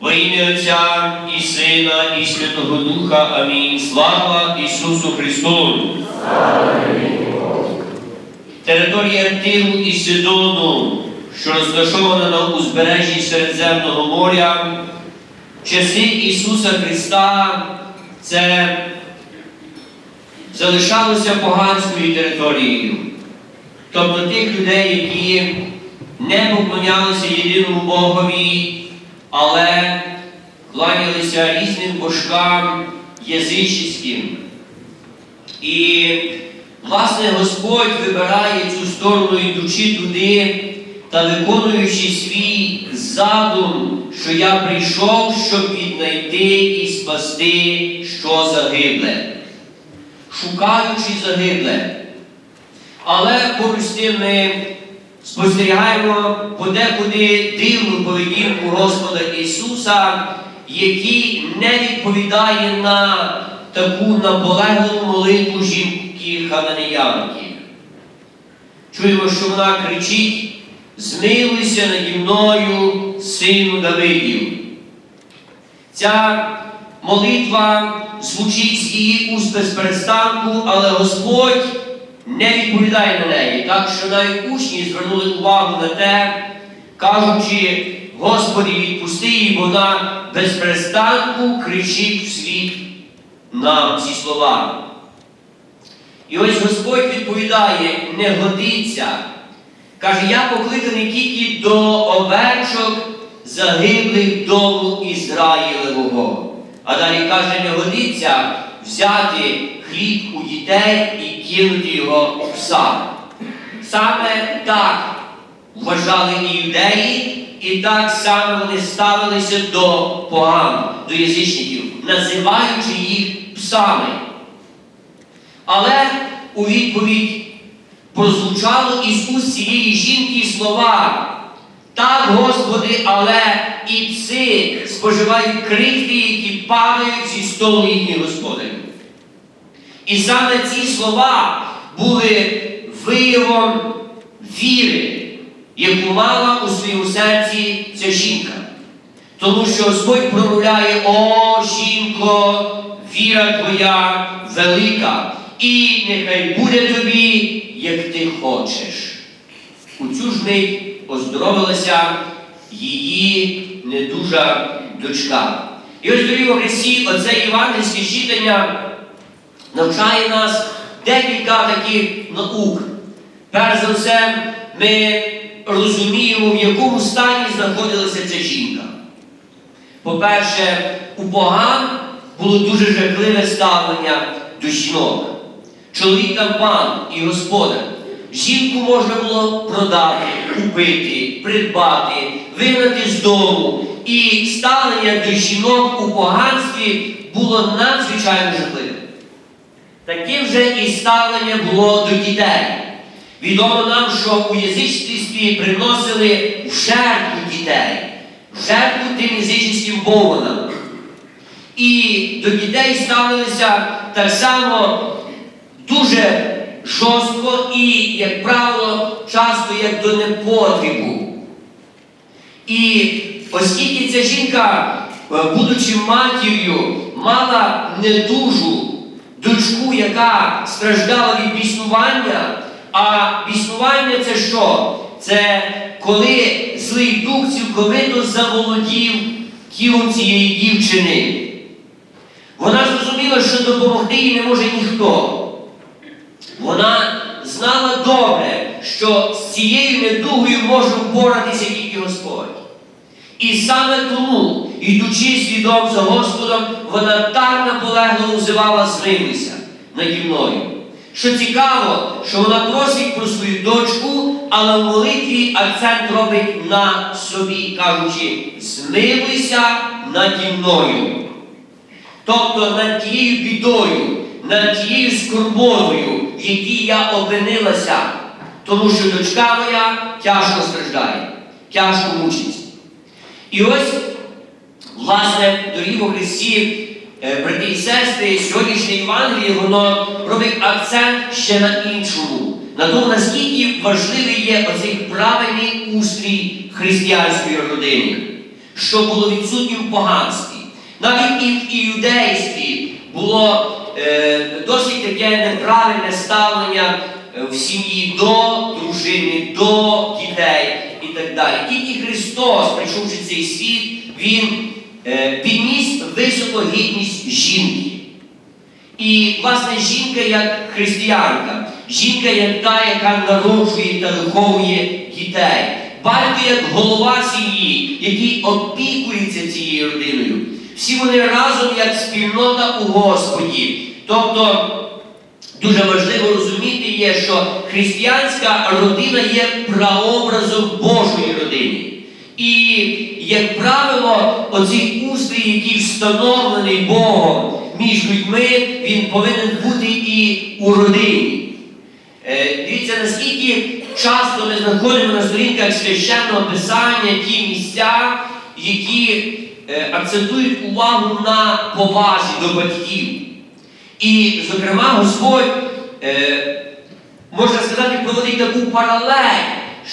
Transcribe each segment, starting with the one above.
Во ім'я Отця і Сина, і Святого Духа. Амінь. Слава Ісусу Христу! Територія Тиру і Сидону, що розташована на узбережжі Середземного моря, часи Ісуса Христа це залишалося поганською територією. Тобто тих людей, які не поклонялися єдиному Богові, але кланялися різним божкам язичницьким. І, власне, Господь вибирає цю сторону, йдучи туди та виконуючи свій задум, що я прийшов, щоб віднайти і спасти, що загибле, шукаючи загибле. Але поруч з тим ми спостерігаємо подекуди дивну поведінку Господа Ісуса, який не відповідає на таку наполегливу молитву жінки Хананіянки. Чуємо, що вона кричить: змилуйся наді мною, сину Давидів. Ця молитва звучить з її уст без перестанку, але Господь не відповідає на неї. Так що навіть учні звернули увагу на те, кажучи, Господи, відпусти її, бо вона без кричить вслід нам ці слова. І ось Господь відповідає, не годиться. Каже, я покликаний тільки до овечок загиблих дому Ізраїлевого. А далі каже, не годиться взяти хліб у дітей і кинути його псам. Саме так вважали і і так само вони ставилися до поган, до язичників, називаючи їх псами. Але у відповідь прозвучало із уст цієї жінки слова. Так, Господи, але і пси споживають крихти, які падають зі столу їхніх господарів. І саме ці слова були виявом віри, яку мала у своєму серці ця жінка. Тому що Господь промовляє, о, жінко, віра твоя велика, і нехай буде тобі, як ти хочеш. У цю ж мить оздоровилася її недужа дочка. І ось дорогі Христі, оце євангельське читання навчає нас декілька таких наук. Перш за все, ми розуміємо, в якому стані знаходилася ця жінка. По-перше, у поган було дуже жахливе ставлення до жінок. Чоловік там пан і господар. Жінку можна було продати, купити, придбати, вигнати з дому. І ставлення до жінок у поганстві було надзвичайно жахливе. Таке вже і ставлення було до дітей. Відомо нам, що у язичстві приносили в жертву дітей, в жертву тим язичницьким вовнам. І до дітей ставилися так само дуже жорстко і, як правило, часто як до непотрібу. І оскільки ця жінка, е, будучи матір'ю, мала недужу дочку, яка страждала від біснування, а біснування це що? Це коли злий дух цілковито заволодів тілом цієї дівчини. Вона зрозуміла, що допомогти їй не може ніхто. Вона знала добре, що з цією недугою може впоратися тільки Господь. І саме тому, йдучи слідом за Господом, вона так наполегливо взивала змилися наді мною. Що цікаво, що вона просить про свою дочку, але в молитві акцент робить на собі, кажучи, змилуйся наді мною. Тобто над тією бідою, над тією скорботою, в якій я опинилася, тому що дочка моя тяжко страждає, тяжко мучиться. І ось, власне, дорогі во Христі, е, брати і сестри, сьогоднішнє Євангеліє, воно робить акцент ще на іншому, на тому, наскільки важливий є оцей правильний устрій християнської родини. що було відсутнім в поганстві. Навіть і в іудействі було е, досить таке неправильне ставлення е, в сім'ї до дружини, до дітей і так далі. Тільки Христос, прийшовши в цей світ, Він е, підніс високу гідність жінки. І, власне, жінка як християнка, жінка як та, яка народжує та виховує дітей, батько як голова сім'ї, який опікується цією родиною. Всі вони разом як спільнота у Господі. Тобто дуже важливо розуміти є, що християнська родина є прообразом Божої родини. І, як правило, оцей устрій, який встановлений Богом між людьми, він повинен бути і у родині. Е, Дивіться, наскільки часто ми знаходимо на сторінках священного писання ті місця, які акцентують увагу на повазі до батьків. І, зокрема, Господь, е, можна сказати, проводить таку паралель,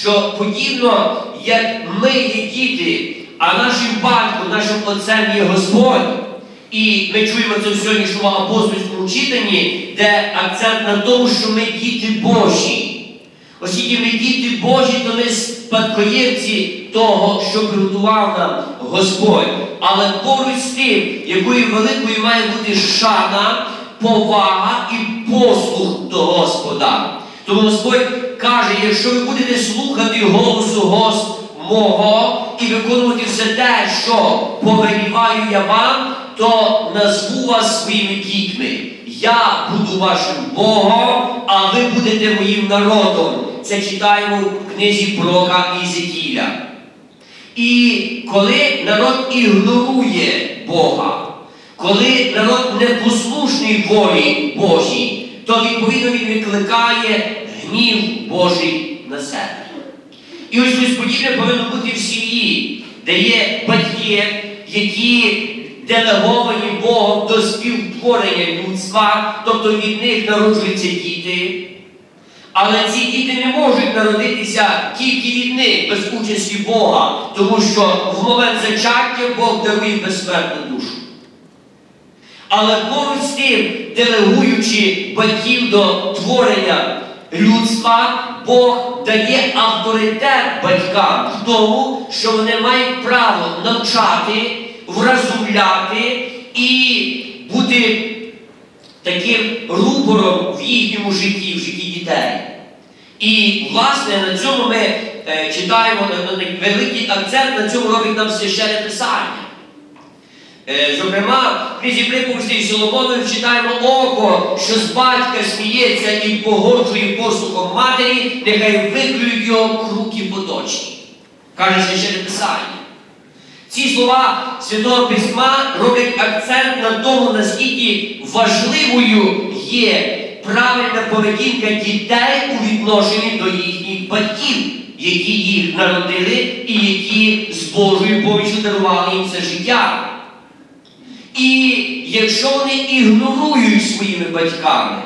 що подібно, як ми є діти, а нашим батьком, нашим отцем є Господь. І ми чуємо це в сьогоднішньому апостольському читанні, де акцент на тому, що ми діти Божі. Оскільки ми діти Божі, то ми спадкоємці того, що приготував нам Господь. Але поруч з тим, якою великою має бути шана, повага і послух до Господа. Тому Господь каже, якщо ви будете слухати голосу Гос мого і виконувати все те, що повеліваю я вам, то назву вас своїми дітьми. Я буду вашим Богом, а ви будете моїм народом. Це читаємо в книзі пророка Ізекіля. І коли народ ігнорує Бога, коли народ непослушний волі Божій, то відповідно він викликає гнів Божий на себе. І ось щось подібне повинно бути в сім'ї, де є батьки, які делеговані Богом до співтворення людства, тобто від них народжуються діти. Але ці діти не можуть народитися тільки від них, без участі Бога, тому що в момент зачаття Бог дарує безсмертну душу. Але поруч з тим, делегуючи батьків до творення людства, Бог дає авторитет батькам в тому, що вони мають право навчати, вразумляти і таким рупором в їхньому житті, в житті дітей. І, власне, на цьому ми е, читаємо великий акцент, на цьому робить нам священне писання. Е, Зокрема, в книзі приповістей Соломонові читаємо око, що з батька сміється і погоджує послухом матері, нехай виклюють його круки поточні. Каже священне писання. Ці слова Святого Письма роблять акцент на тому, наскільки важливою є правильна поведінка дітей у відношенні до їхніх батьків, які їх народили і які з Божою поміччю дарували їм це життя. І якщо вони ігнорують своїми батьками,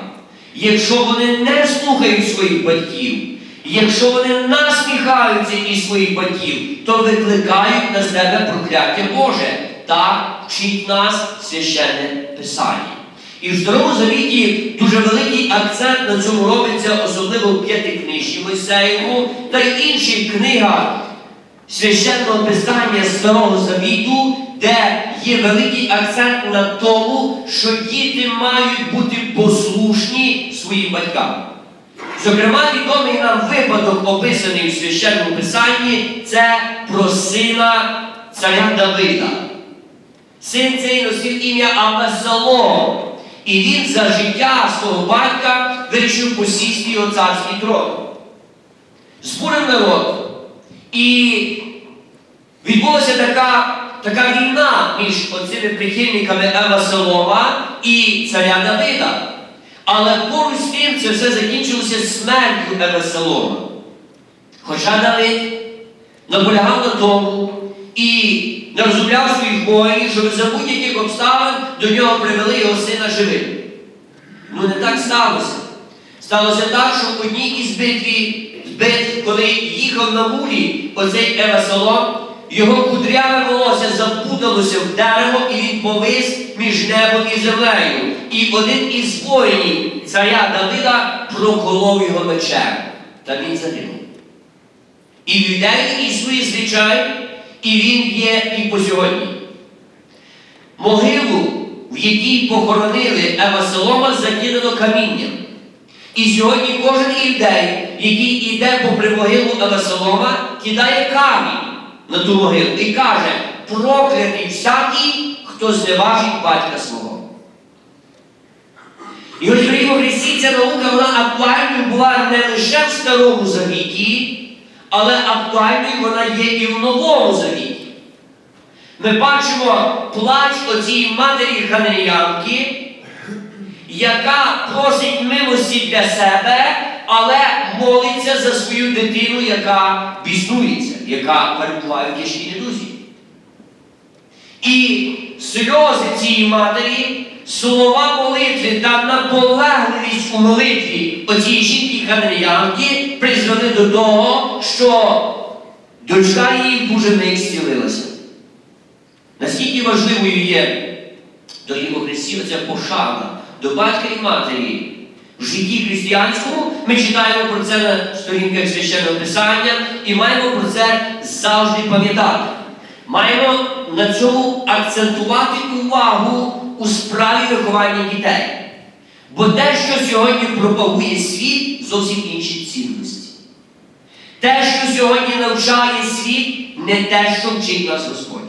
якщо вони не слухають своїх батьків, якщо вони насміхаються із своїх батьків, то викликають на себе прокляття Боже та вчить нас священне Писання. І в Старому Завіті дуже великий акцент на цьому робиться, особливо в п'ятикнижці Мойсеєву та й інших книгах священного писання Старого Завіту, де є великий акцент на тому, що діти мають бути послушні своїм батькам. Зокрема, відомий нам випадок, описаний у священному писанні, це про сина царя Давида. Син цей носив ім'я Авесалом, і він за життя свого батька вирішив посісти його царський трон. Збурив народ. І відбулася така, така війна між оцими прихильниками Авесалома і царя Давида. Але поруч з тим це все закінчилося смертю Авесалома. Хоча Давид наполягав на тому і не розумляв своїх воїнів, щоб за будь-яких обставин до нього привели його сина живим. Ну не так сталося. Сталося так, що в одній із битві, битв, коли їхав на мулі оцей Евасалом, його кудряве волосся запуталося в дерево, і він повис між небом і землею. І один із воїнів царя Давида проколов його мечем, та він загинув. І в юдеї існує звичай, і він є і по сьогодні. Могилу, в якій похоронили Евасолома, закидано камінням. І сьогодні кожен ідей, який йде попри могилу Евасолома, кидає камінь на ту могилу і каже, проклятий всякий, хто зневажить батька свого. І ось дорогі Христі, ця наука вона актуальною була не лише в Старому Завіті, але актуальною вона є і в Новому Завіті. Ми бачимо плач оцієї матері Ханеянки, яка просить милості для себе, але молиться за свою дитину, яка біснується, яка перебуває в тяжкій недузі. І сльози цієї матері, слова молитви та наполегливість у молитві оцієї жінки ханеянки призвели до того, що дочка її дуже не зцілилася. Наскільки важливою є, дорогі Христі, оця пошана до батька і матері в житті християнському, ми читаємо про це на сторінках священного писання і маємо про це завжди пам'ятати. Маємо на цьому акцентувати увагу у справі виховання дітей. Бо те, що сьогодні пропагує світ, зовсім інші цінності. Те, що сьогодні навчає світ, не те, що вчить нас Господь.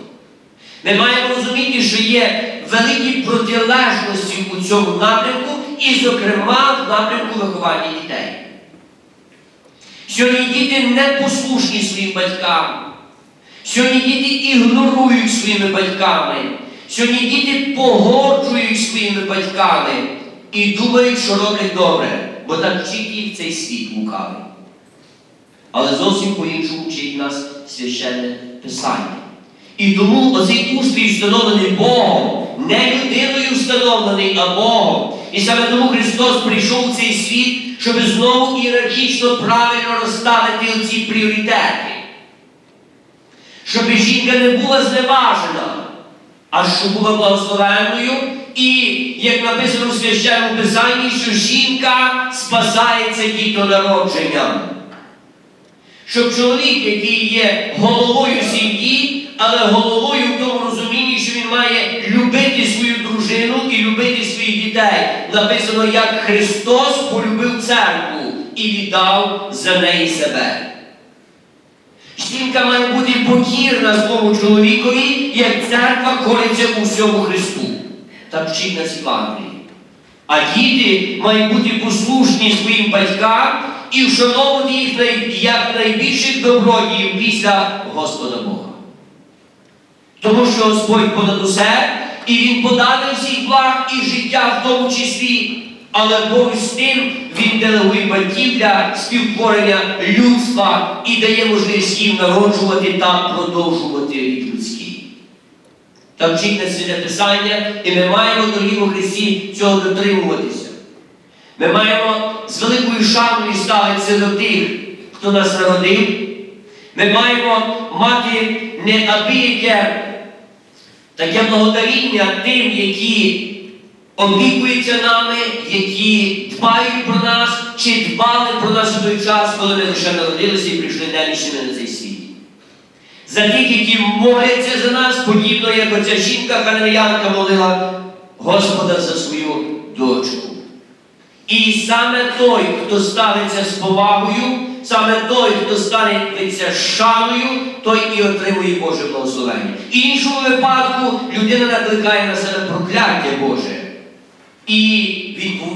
Ми маємо розуміти, що є великі протилежності у цьому напрямку, і, зокрема, в напрямку виховання дітей. Сьогодні діти непослушні своїм батькам. Сьогодні діти ігнорують своїми батьками. Сьогодні діти погоджують своїми батьками і думають, що роблять добре, бо так вчить їх цей світ лукавий. Але зовсім по-іншому вчить нас священне Писання. І тому оцей устрій встановлений Богом, не людиною встановлений, а Богом. І саме тому Христос прийшов у цей світ, щоб знову ієрархічно правильно розставити оці пріоритети. Щоб жінка не була зневажена, а щоб була благословенною. І, як написано в священному Писанні, що жінка спасається дітонародженням. Щоб чоловік, який є головою сім'ї, але головою в тому розумінні, що він має любити свою дружину і любити своїх дітей. Написано, як Христос полюбив церкву і віддав за неї себе. Жінка має бути покірна своєму чоловікові, як церква кориться у всьому Христу. Так вчить нас Євангелії. А діти мають бути послушні своїм батькам і вшановувати їх як найбільших добродіїв після Господа Бога. Тому що Господь понад усе, і Він подане всіх благ і життя в тому числі, але поруч з тим Він делегує батьків для співтворення людства і дає можливість їм народжувати та продовжувати рід людський. Та вчить нас святе Писання, і ми маємо, дорогі у Христі, цього дотримуватися. Ми маємо з великою шаною ставитися до тих, хто нас народив. Ми маємо мати неабияке таке благодаріння тим, які опікуються нами, які дбають про нас, чи дбали про нас у той час, коли ми лише народилися і прийшли немічними на цей світ. За тих, які моляться за нас, подібно, як оця жінка ханеянка молила Господа за свою дочку. І саме той, хто ставиться з повагою, саме той, хто ставиться з шаною, той і отримує Боже благословення. В іншому випадку людина накликає на себе прокляття Боже. І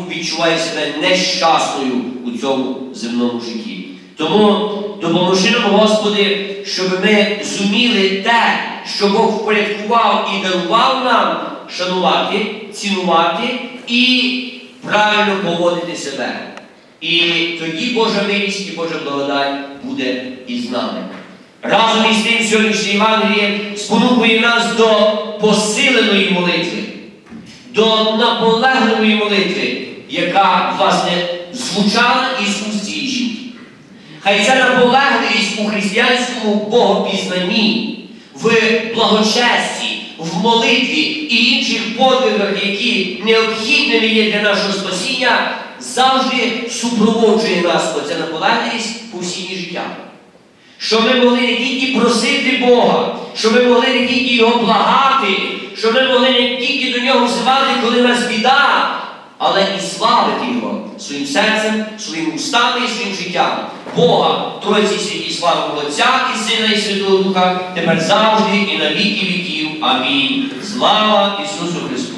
відчуває себе нещасною у цьому земному житті. Тому допоможи нам, Господи, щоб ми зуміли те, що Бог впорядкував і дарував нам шанувати, цінувати і правильно поводити себе. І тоді Божа милість і Божа благодать буде із нами. Разом із тим сьогоднішнє Євангеліє спонукує нас до посиленої молитви, до наполегливої молитви, яка, власне, звучала із уст жінки. Хай ця наполегливість у християнському богопізнанні в благочесті, в молитві і інших подвигах, які необхідними є для нашого спасіння, завжди супроводжує нас оця наполегливість у всі життя. Щоб ми могли не тільки просити Бога, щоб ми могли не тільки Його благати, щоб ми могли не тільки до нього взивати, коли нас біда, але і славити Його своїм серцем, своїм устами і своїм життям. Бога, Тройці святі славу Отця і Сина і Святого Духа, тепер завжди і на віки віків. Амінь. Слава Ісусу Христу!